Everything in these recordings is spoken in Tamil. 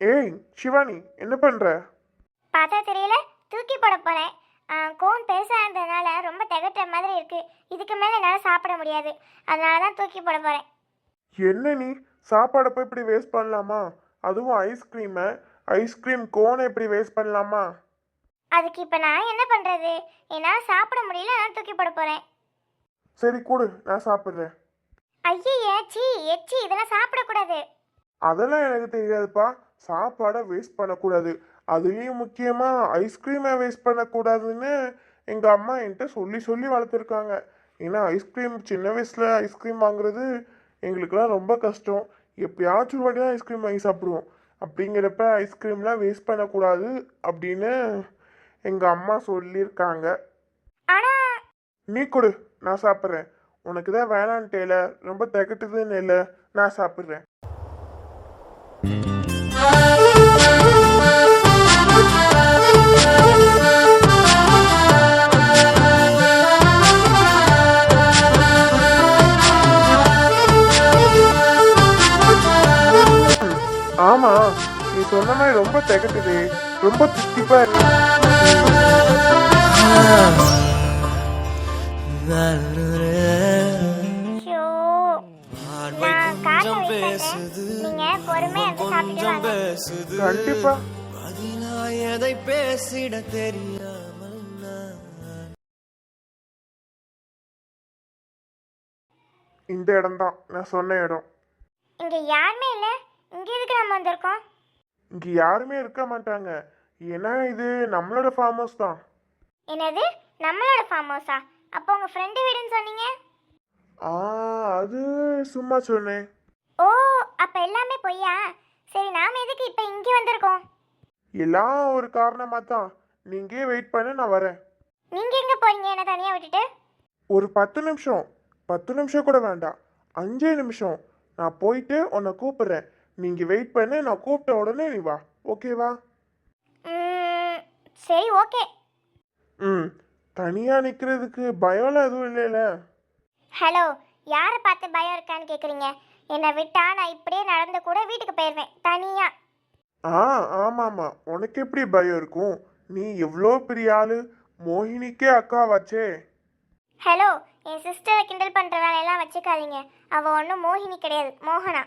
ஏய் சிவானி என்ன பண்ற? பார்த்தா தெரியல தூக்கி போட போகிறேன் கோன் பெருசாக இருந்ததுனால ரொம்ப திகட்டுற மாதிரி இருக்கு. இதுக்கு மேலே என்னால் சாப்பிட முடியாது. அதனால தான் தூக்கி போட போகிறேன் என்ன நீ? சாப்பாடை போய் இப்படி வேஸ்ட் பண்ணலாமா? அதுவும் ஐஸ்கிரீமை ஐஸ்கிரீம் கோனை இப்படி வேஸ்ட் பண்ணலாமா? அதுக்கு இப்போ நான் என்ன பண்ணுறது என்னால் சாப்பிட முடியல நான் தூக்கி போட போகிறேன் சரி கொடு நான் சாப்பிட்றேன். ஐயே சீ எச்சி இதெல்லாம் சாப்பிடக்கூடாது. அதெல்லாம் எனக்கு தெரியாதுப்பா. சாப்பாடை வேஸ்ட் பண்ணக்கூடாது. அதுலேயும் முக்கியமாக ஐஸ்கிரீமை வேஸ்ட் பண்ணக்கூடாதுன்னு எங்கள் அம்மா என்கிட்ட சொல்லி சொல்லி வளர்த்துருக்காங்க. ஏன்னா ஐஸ்கிரீம் சின்ன வயசில் ஐஸ்கிரீம் வாங்குறது எங்களுக்கெல்லாம் ரொம்ப கஷ்டம். எப்பயாச்சும் வாட்டி தான் ஐஸ்கிரீம் வாங்கி சாப்பிடுவோம். அப்படிங்கிறப்ப ஐஸ்கிரீம்லாம் வேஸ்ட் பண்ணக்கூடாது அப்படின்னு எங்கள் அம்மா சொல்லியிருக்காங்க. நீ கொடு நான் சாப்பிட்றேன். உனக்கு தான் வேணான்ட்டேல ரொம்ப திகட்டுதுன்னு இல்லை நான் சாப்பிட்றேன். ரொம்ப திகட்டுது. ரொம்ப வாங்க. கண்டிப்பா. எதை பேசிட தெரியாமல் நான். இந்த இடம்தான். நான் சொன்ன இடம். இங்கே யாருமே இல்லை. இங்கே எதுக்கு நம்ம வந்திருக்கோம்? இங்க யாருமே இருக்க மாட்டாங்க. ஏன்னா இது நம்மளோட ஃபார்ம் ஹவுஸ் தான். என்னது? நம்மளோட ஃபார்ம் ஹவுஸா அப்போ உங்கள் ஃப்ரெண்டு வீடுன்னு சொன்னீங்க? ஆ அது சும்மா சொன்னேன். ஓ அப்போ எல்லாமே பொய்யா? சரி நாம் எதுக்கு இப்போ இங்கே வந்திருக்கோம்? எல்லாம் ஒரு காரணமா தான். நீங்க வெயிட் பண்ண நான் வரேன். நீங்கள் எங்கே போறீங்க? என்னை தனியாக விட்டுட்டு? ஒரு பத்து நிமிஷம். பத்து நிமிஷம் கூட வேண்டாம். அஞ்சே நிமிஷம். நான் போயிட்டு உன்னை கூப்பிடுறேன். நீங்க வெயிட் பண்ணு நான் கூப்பிட்ட உடனே நீ வா. ஓகேவா சரி ஓகே ம் தனியா நிக்கிறதுக்கு பயம்லாம் எதுவும் இல்லைல்ல ஹலோ யாரை பார்த்து பயம் இருக்கான்னு கேட்குறீங்க என்னை விட்டா நான் இப்படியே நடந்து கூட வீட்டுக்கு போயிடுவேன் தனியாக ஆ ஆமாம்மா. உனக்கு எப்படி பயம் இருக்கும்? நீ எவ்வளோ பெரிய ஆளு? மோகினிக்கே அக்கா வச்சே. ஹலோ என் சிஸ்டரை கிண்டல் பண்ணுற வேலையெல்லாம் வச்சுக்காதீங்க. அவள் ஒன்றும் மோகினி கிடையாது மோகனா.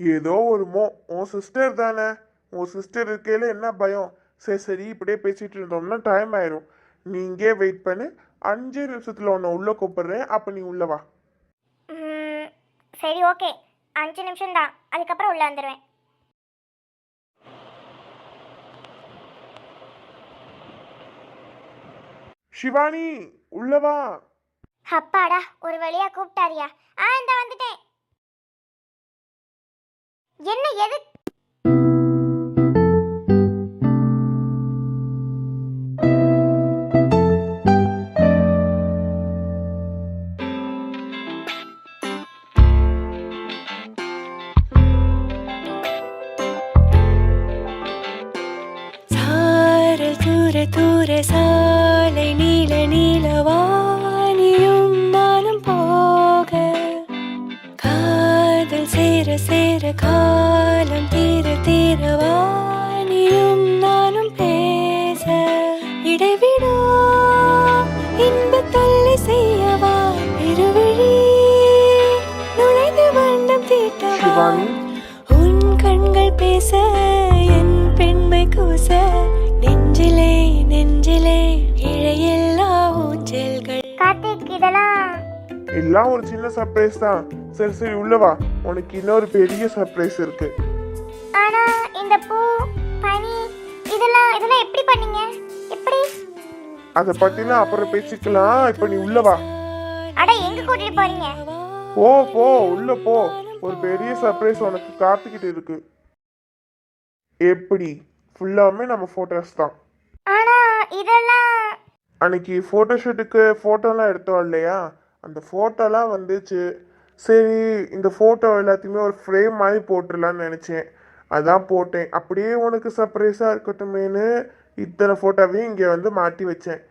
ஏதோ ஒரு மோ உன் சிஸ்டர் தானே. உன் சிஸ்டர் இருக்கையில என்ன பயம்? சரி சரி இப்படியே பேசிட்டு இருந்தோம்னா டைம் ஆயிரும். நீ இங்கே வெயிட் பண்ணு. அஞ்சு நிமிஷத்துல உன்னை உள்ள கூப்பிடுறேன். அப்ப நீ உள்ள வா. சரி ஓகே அஞ்சு நிமிஷம் தான். அதுக்கப்புறம் உள்ளே வந்துடுவேன் சிவானி உள்ள வா. அப்பாடா ஒரு வழியா கூப்பிட்டாரியா. ஆ இந்த வந்துட்டேன். என்ன எது? எல்லாம் ஒரு சின்ன சர்ப்ரைஸ் தான். சரி சரி உள்ள வா. உனக்கு இன்னொரு பெரிய சர்ப்ரைஸ் இருக்கு. ஆனா இந்த பூ பனி இதெல்லாம் இதெல்லாம் எப்படி பண்ணீங்க? எப்படி? அதை பத்திலாம் அப்புறம் பேசிக்கலாம். இப்ப நீ உள்ள வா. அட எங்க கூட்டிட்டு போறீங்க? போ போ உள்ள போ. ஒரு பெரிய சர்ப்ரைஸ் உனக்கு காத்துக்கிட்டு இருக்கு. எப்படி? ஃபுல்லாமே நம்ம ஃபோட்டோஸ் தான். ஆனா இதெல்லாம் அன்னைக்கு ஃபோட்டோஷூட்டுக்கு ஃபோட்டோலாம் எடுத்தோம் இல்லையா? அந்த ஃபோட்டோலாம் வந்துச்சு. சரி இந்த ஃபோட்டோ எல்லாத்தையுமே ஒரு ஃப்ரேம் மாதிரி போட்டுடலான்னு நினச்சேன். அதான் போட்டேன். அப்படியே உனக்கு சர்ப்ரைஸாக இருக்கட்டுமேனு இத்தனை ஃபோட்டோவையும் இங்கே வந்து மாட்டி வச்சேன்.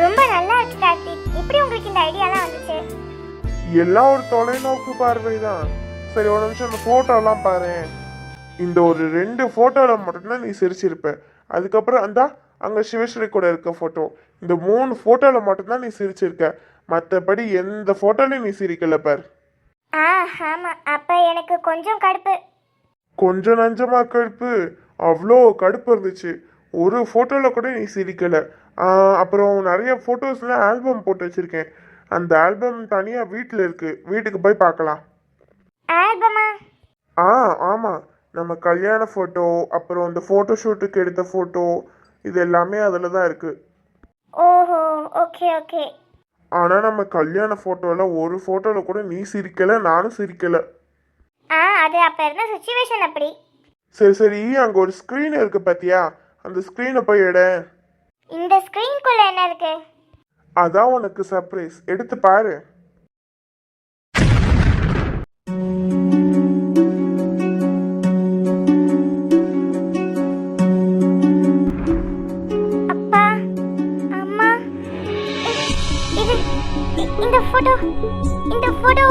ரொம்ப நல்லா இருக்கு கார்த்திக். எப்படி உங்களுக்கு இந்த ஐடியாலாம் வந்துச்சு? எல்லாம் ஒரு தொலைநோக்கு பார்வை தான் சரி ஒரு நிமிஷம் இந்த ஃபோட்டோலாம் பாரு. இந்த ஒரு ரெண்டு ஃபோட்டோவில் மட்டும்தான் நீ சிரிச்சிருப்ப. அதுக்கப்புறம் அந்த அங்கே சிவஸ்ரீ கூட இருக்க ஃபோட்டோ இந்த மூணு ஃபோட்டோவில் மட்டும்தான் நீ சிரிச்சிருக்க. மற்றபடி எந்த ஃபோட்டோலையும் நீ சிரிக்கல பார். ஆ ஆமாம் அப்போ எனக்கு கொஞ்சம் கடுப்பு. கொஞ்சம் நஞ்சமா கடுப்பு. அவ்வளோ கடுப்பு இருந்துச்சு. ஒரு ஃபோட்டோவில் கூட நீ சிரிக்கலை. அப்புறம் நிறைய ஃபோட்டோஸ்லாம் ஆல்பம் போட்டு வச்சுருக்கேன். அந்த ஆல்பம் தனியாக வீட்டில் இருக்குது வீட்டுக்கு போய் பார்க்கலாம். ஆல்பமா? ஆ ஆமாம் நம்ம கல்யாண ஃபோட்டோ அப்புறம் இந்த ஃபோட்டோ ஷூட்டுக்கு எடுத்த ஃபோட்டோ இது எல்லாமே அதில் தான் இருக்குது ஓஹோ ஓகே ஓகே ஆனால் நம்ம கல்யாண ஃபோட்டோவில் ஒரு ஃபோட்டோவில் கூட நீ சிரிக்கலை நானும் சிரிக்கலை. ஆ அது அப்போ இருந்த சுச்சுவேஷன் அப்படி. சரி சரி அங்கே ஒரு ஸ்க்ரீன் இருக்குது பார்த்தியா அந்த ஸ்க்ரீனை போய் எட. இந்த ஸ்க்ரீன்குள்ளே என்ன இருக்கு? அதான் உனக்கு சர்ப்ரைஸ் எடுத்து பாரு. ஃபோட்டோ இந்த ஃபோட்டோ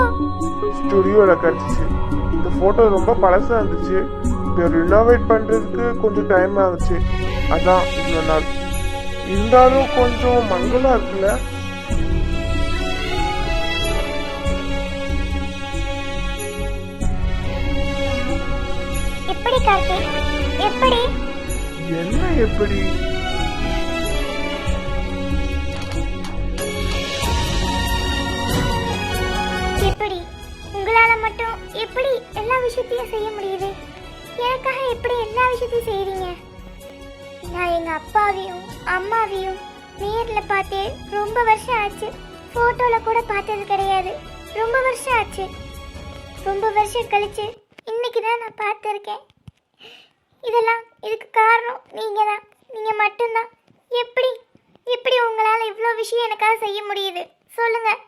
ஸ்டுடியோவில் கிடச்சிச்சு. இந்த ஃபோட்டோ ரொம்ப பழசாக இருந்துச்சு. இதை ரினோவேட் பண்ணுறதுக்கு கொஞ்சம் டைம் ஆகுச்சு. அதான் இவ்வளோ நாள். இருந்தாலும் கொஞ்சம் மங்கலாக இருக்குல்ல? எப்படி கார்த்திக்? எப்படி? என்ன எப்படி? எப்படி? உங்களால மட்டும் எப்படி எல்லா விஷயத்தையும் செய்ய முடியுது? எனக்காக எப்படி எல்லா விஷயத்தையும் செய்கிறீங்க நான் எங்கள் அப்பாவையும் அம்மாவையும் நேரில் பார்த்து ரொம்ப வருஷம் ஆச்சு ஃபோட்டோவில் கூட பார்த்தது கிடையாது. ரொம்ப வருஷம் ஆச்சு. ரொம்ப வருஷம் கழிச்சு இன்னைக்கு தான் நான் பார்த்துருக்கேன். இதெல்லாம் இதுக்கு காரணம் நீங்கள் தான் நீங்கள் மட்டும்தான். எப்படி? எப்படி உங்களால் இவ்வளோ விஷயம் எனக்காக செய்ய முடியுது? சொல்லுங்கள்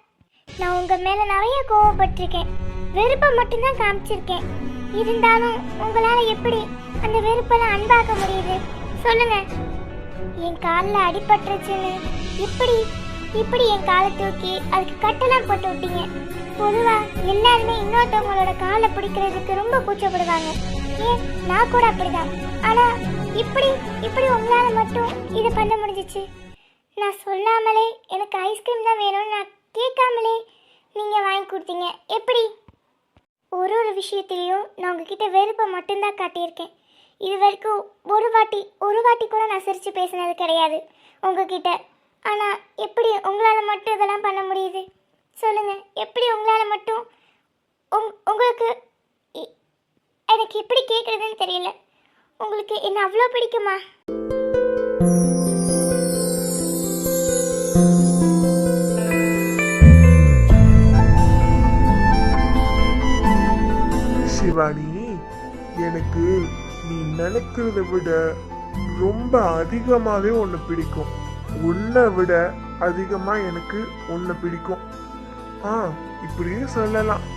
நான் உங்க மேல நிறைய கோவப்பட்டிருக்கேன். வெறுப்பை மட்டும்தான் காமிச்சிருக்கேன். இருந்தாலும் உங்களால எப்படி அந்த வெறுப்பெல்லாம் அன்பாக்க முடியுது? சொல்லுங்க. என் காலில் அடிபட்டுருச்சுன்னு இப்படி இப்படி என் காலை தூக்கி அதுக்கு கட்டெல்லாம் போட்டு விட்டீங்க. பொதுவா எல்லாருமே இன்னொருத்தவங்களோட காலை பிடிக்கிறதுக்கு ரொம்ப கூச்சப்படுவாங்க. ஏன்? நான் கூட அப்படிதான். ஆனா இப்படி இப்படி உங்களால மட்டும் இது பண்ண முடிஞ்சிச்சு. நான் சொல்லாமலே எனக்கு ஐஸ்கிரீம் தான் வேணும்னு நான் கேட்காமலே நீங்கள் வாங்கி கொடுத்தீங்க. எப்படி? ஒரு ஒரு விஷயத்துலேயும் நான் உங்ககிட்ட வெறுப்பை மட்டும்தான் காட்டியிருக்கேன். இது வரைக்கும் ஒரு வாட்டி ஒரு வாட்டி கூட நான் சிரித்து பேசினது கிடையாது உங்ககிட்ட. ஆனால் எப்படி உங்களால் மட்டும் இதெல்லாம் பண்ண முடியுது? சொல்லுங்கள் எப்படி உங்களால் மட்டும்? உங் உங்களுக்கு இ- எனக்கு எப்படி கேட்குறதுன்னு தெரியல. உங்களுக்கு என்ன அவ்வளோ பிடிக்குமா? சிவானி எனக்கு நீ நினைக்கிறத விட ரொம்ப அதிகமாகவே ஒன்று பிடிக்கும். உன்னை விட அதிகமாக எனக்கு உன்னை பிடிக்கும். ஆ இப்படியே சொல்லலாம்.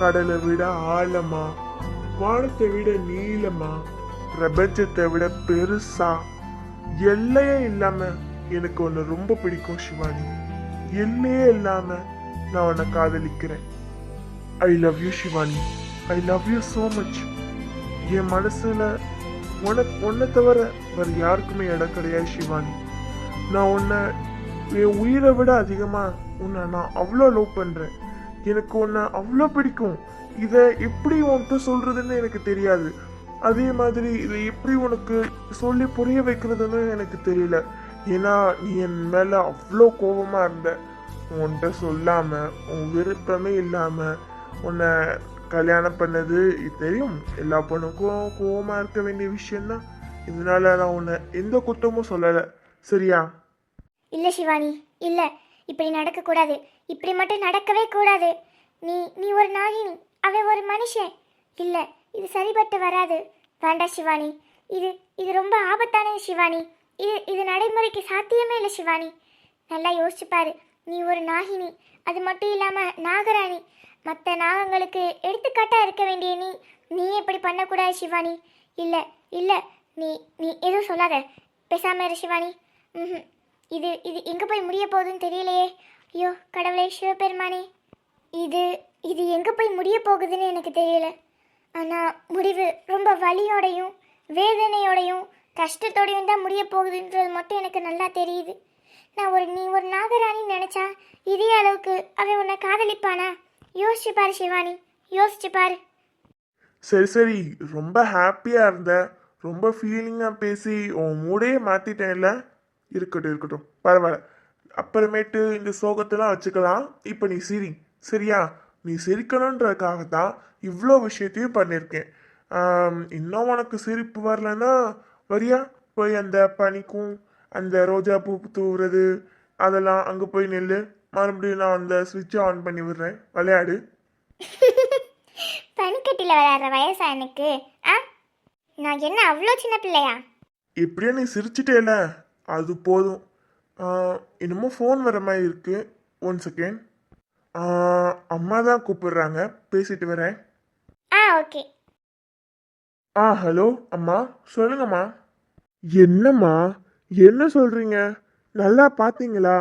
கடலை விட ஆழமா வானத்தை விட நீளமா பிரபஞ்சத்தை விட பெருசா எல்லையே இல்லாம எனக்கு உன்னை ரொம்ப பிடிக்கும் சிவானி. எல்லையே இல்லாம நான் உன்னை காதலிக்கிறேன். I love you Shivani. I love you so much என் மனசில் உனக்கு உன்னை தவிர வேறு யாருக்குமே இடம் கிடையாது ஷிவானி நான் உன்னை என் உயிரை விட அதிகமாக உன்னை நான் அவ்வளோ லவ் பண்ணுறேன் எனக்கு உன்னை அவ்வளோ பிடிக்கும். இதை எப்படி உன்கிட்ட சொல்கிறதுன்னு எனக்கு தெரியாது. அதே மாதிரி இதை எப்படி உனக்கு சொல்லி புரிய வைக்கிறதுன்னு எனக்கு தெரியல. ஏன்னா நீ என் மேலே அவ்வளோ கோபமாக இருந்த. உன்கிட்ட சொல்லாமல் உன் விருப்பமே இல்லாமல் உன்னை கல்யாணம் பண்ணது. தெரியும். எல்லா பொண்ணுக்கும் கோவமாக இருக்க வேண்டிய விஷயம்தான். இதனால நான் உன்னை எந்த குத்தமும் சொல்லலை. சரியா? இல்லை சிவானி. இல்லை. இப்படி நடக்கக்கூடாது. இப்படி மட்டும் நடக்கவே கூடாது. நீ நீ ஒரு நாகினி அவன் ஒரு மனுஷன். இல்லை இது சரிபட்டு வராது. வேண்டாம் சிவானி. இது இது ரொம்ப ஆபத்தானது சிவானி. இது இது நடைமுறைக்கு சாத்தியமே இல்லை சிவானி. நல்லா யோசிச்சுப்பாரு நீ ஒரு நாகினி. அது மட்டும் இல்லாமல் நாகராணி. மற்ற நாகங்களுக்கு எடுத்துக்காட்டாக இருக்க வேண்டிய நீ நீ இப்படி பண்ணக்கூடாது சிவானி. இல்லை இல்லை நீ நீ எதுவும் சொல்லாத. பேசாம இரு சிவானி. ம் இது இது எங்கே போய் முடிய போகுதுன்னு தெரியலையே. ஐயோ கடவுளே சிவபெருமானே. இது இது எங்கே போய் முடிய போகுதுன்னு எனக்கு தெரியல. ஆனால் முடிவு ரொம்ப வலியோடையும் வேதனையோடையும் கஷ்டத்தோடையும் தான் முடிய போகுதுன்றது மட்டும் எனக்கு நல்லா தெரியுது. நான் ஒரு நீ ஒரு நாகராணி நினச்சா இதே அளவுக்கு அவன் உன்னை காதலிப்பானா? யோசிச்சு பாரு சிவானி. யோசிச்சு பாரு சரி சரி. ரொம்ப ஹாப்பியாக இருந்த ரொம்ப ஃபீலிங்காக பேசி உன் மூடையே மாற்றிட்டேன்ல இருக்கட்டும் இருக்கட்டும். பரவாயில்ல அப்புறமேட்டு இந்த சோகத்தெல்லாம் வச்சுக்கலாம். இப்போ நீ சிரி. சரியா? நீ சிரிக்கணுன்றதுக்காக தான் இவ்வளோ விஷயத்தையும் பண்ணியிருக்கேன் இன்னும் உனக்கு சிரிப்பு வரலன்னா வரியா? போய் அந்த பனிக்கும் அந்த ரோஜா பூ தூவுறது அதெல்லாம் அங்கே போய் நெல் மறுபடியும் நான் அந்த சுவிட்சை ஆன் பண்ணி விடுறேன். விளையாடு. பனிக்கட்டியில் விளையாடுற வயசா எனக்கு. ஆ? நான் என்ன அவ்வளோ சின்ன பிள்ளையா? எப்படியோ நீ சிரிச்சிட்டேல. அது போதும். என்னமோ ஃபோன் வர மாதிரி இருக்கு. ஒன் செகண்ட் அம்மா தான் கூப்பிடுறாங்க. பேசிட்டு வரேன். ஆ ஓகே. ஆ ஹலோ அம்மா. சொல்லுங்கம்மா. என்னம்மா? என்ன சொல்றீங்க? நல்லா பார்த்தீங்களா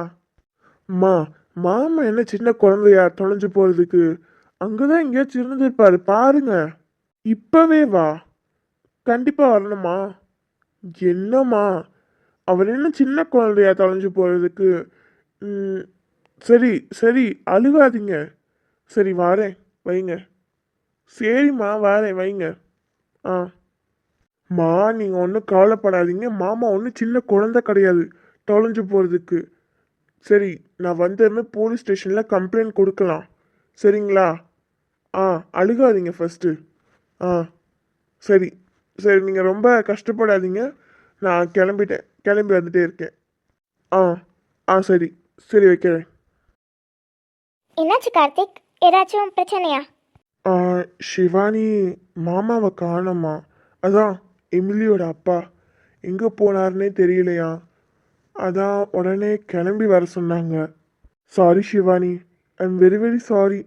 அம்மா மாமா என்ன சின்ன குழந்தையா தொலைஞ்சு போறதுக்கு? அங்கதான் எங்கேயாச்சும் இருந்திருப்பாரு பாருங்க. இப்பவே வா. கண்டிப்பா வரணுமா? என்னம்மா? அவர் என்ன சின்ன குழந்தையா தொலைஞ்சு போறதுக்கு? ம், சரி சரி அழுகாதீங்க. சரி வாரேன் வைங்க. சரிம்மா வாரேன் வைங்க. ஆ. மா நீங்கள் ஒன்றும் கவலைப்படாதீங்க. மாமா ஒன்றும் சின்ன குழந்தை கிடையாது தொலைஞ்சு போகிறதுக்கு சரி நான் வந்ததுமே போலீஸ் ஸ்டேஷனில் கம்ப்ளைண்ட் கொடுக்கலாம். சரிங்களா? ஆ அழுகாதீங்க ஃபஸ்ட்டு ஆ சரி. சரி நீங்கள் ரொம்ப கஷ்டப்படாதீங்க. நான் கிளம்பிட்டேன் கிளம்பி வந்துட்டே இருக்கேன். ஆ ஆ சரி. சரி வைக்கிறேன். என்னாச்சு கார்த்திக்? ஏதாச்சும் பிரச்சனையா? ஆ, ஷிவானி மாமாவை காணோமா? அதான் எமிலியோட அப்பா. எங்கே போனாருன்னே தெரியலையா? அதான் உடனே கிளம்பி வர சொன்னாங்க. Sorry Shivani. I am very very sorry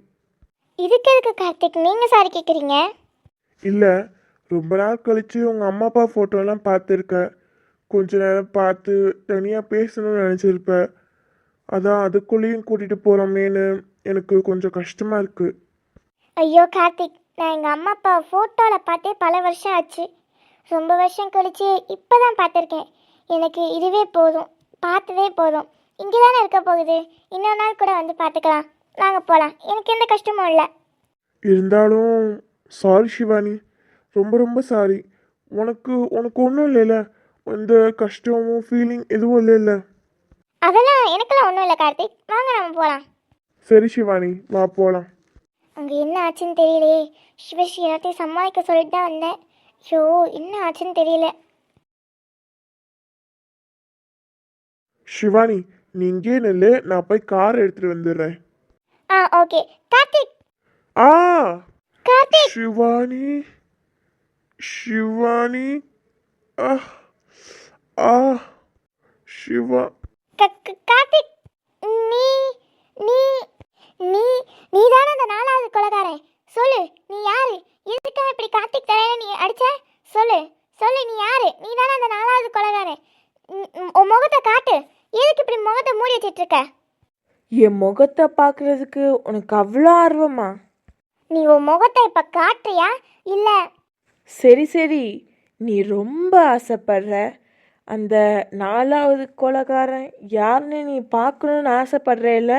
இதுக்கு எதுக்கு கார்த்திக்? நீங்கள் சாரி கேட்குறீங்க இல்லை ரொம்ப நாள் கழித்து உங்கள் அம்மா அப்பா ஃபோட்டோலாம் பார்த்துருக்க. கொஞ்ச நேரம் பார்த்து தனியாக பேசணும்னு நினச்சிருப்ப. அதான் அதுக்குள்ளேயும் கூட்டிகிட்டு போகிறோமேன்னு எனக்கு கொஞ்சம் கஷ்டமாக இருக்குது ஐயோ கார்த்திக் நான் எங்கள் அம்மா அப்பா ஃபோட்டோவில் பார்த்தே பல வருஷம் ஆச்சு. ரொம்ப வருஷம் கழிச்சு இப்போ தான் பார்த்துருக்கேன். எனக்கு இதுவே போதும். பார்த்ததே போதும். இங்கே தானே இருக்க போகுது? இன்னொரு நாள் கூட வந்து பார்த்துக்கலாம். நாங்கள் போகலாம் எனக்கு எந்த கஷ்டமும் இல்லை. இருந்தாலும் சாரி ஷிவானி ரொம்ப ரொம்ப சாரி உனக்கு உனக்கு ஒன்றும் இல்லைல்ல. எந்த கஷ்டமும் ஃபீலிங் எதுவும் இல்லைல்ல. அதெல்லாம் எனக்கெல்லாம் ஒன்றும் இல்லை கார்த்திக். வாங்க நம்ம போகலாம் சரி ஷிவானி வா போகலாம் அங்கே என்ன ஆச்சுன்னு தெரியலையே. சிவஸ்ரீ எல்லாத்தையும் சமாளிக்க சொல்லிட்டு தான் வந்தேன். ஐயோ என்ன ஆச்சுன்னு தெரியல. ஷிவானி நீ இங்கே நில்லு நான் போய் கார் எடுத்துட்டு வந்துடுறேன். ஆ ஓகே கார்த்திக்! ஆ! கார்த்திக்! ஷிவானி ஷிவானி ஆ ஆ ஷிவா. கார்த்திக்! நீ நீ நீ நீ தானே அந்த நாலாவது கொலைகாரன். சொல்லு நீ யாரு? எதுக்காக இப்படி கார்த்திக் தலையில நீ அடிச்ச? சொல்லு சொல்லு நீ யாரு? நீ தானே அந்த நாலாவது கொலைகாரன். உன் முகத்தை காட்டு. எதுக்கு இப்படி முகத்தை மூடி வச்சிட்டு இருக்க என் முகத்தை பார்க்கறதுக்கு உனக்கு அவ்வளோ ஆர்வமா? நீ உன் முகத்தை இப்ப காட்டுறியா? இல்ல. சரி சரி. நீ ரொம்ப ஆசைப்படுற. அந்த நாலாவது கொலைகாரன் யாருன்னு நீ பார்க்கணுன்னு ஆசைப்படுறேல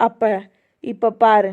அப்ப இப்போ பாரு.